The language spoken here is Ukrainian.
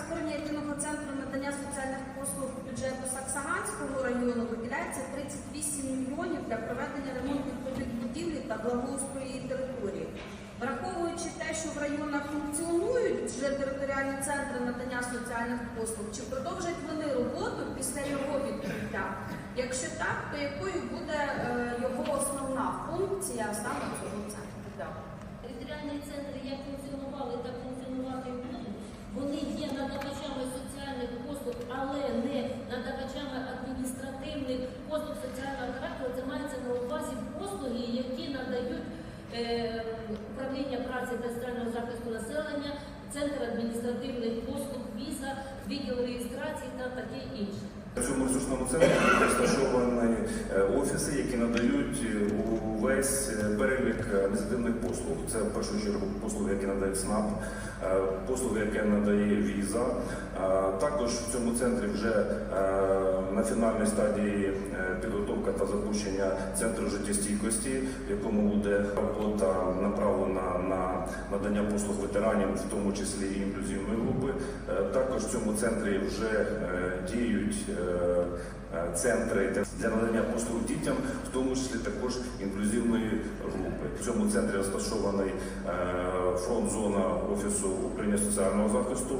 створення єдиного центру надання соціальних послуг бюджету Саксаганського району виділяється 38 мільйонів для проведення ремонтних робіт будівлі та благоустрою її території. Враховуючи те, що в районах функціонують вже територіальні центри надання соціальних послуг, чи продовжать вони роботу після його відкриття? Якщо так, то якою буде е, його основна функція саме цього центру? Дякую. Територіальні центри як функціонували, так функціонувати будуть. Вони є надавачами соціальних послуг, але не надавачами адміністративних послуг соціального характеру. Це мається на увазі послуги, які надають е, управління праці та соціального захисту населення, центр адміністративних послуг, віза, відділ реєстрації та таке інше. В цьому ресурсному центрі розташовані е, офіси, які надають е, увесь е, перелік адміністративних послуг. Це в першу чергу послуги, які надає СНАП, е, послуги, які надає віза. Е, Також в цьому центрі вже на фінальній стадії е, підготовка та запущення центру життєстійкості, в якому буде робота направлена на надання послуг ветеранів, в тому числі і інклюзивної групи. Е, Також в цьому центрі вже е, діють центри для надання послуг дітям, в тому числі також інклюзивної групи. В цьому центрі розташований е, фронт-зона офісу управління соціального захисту.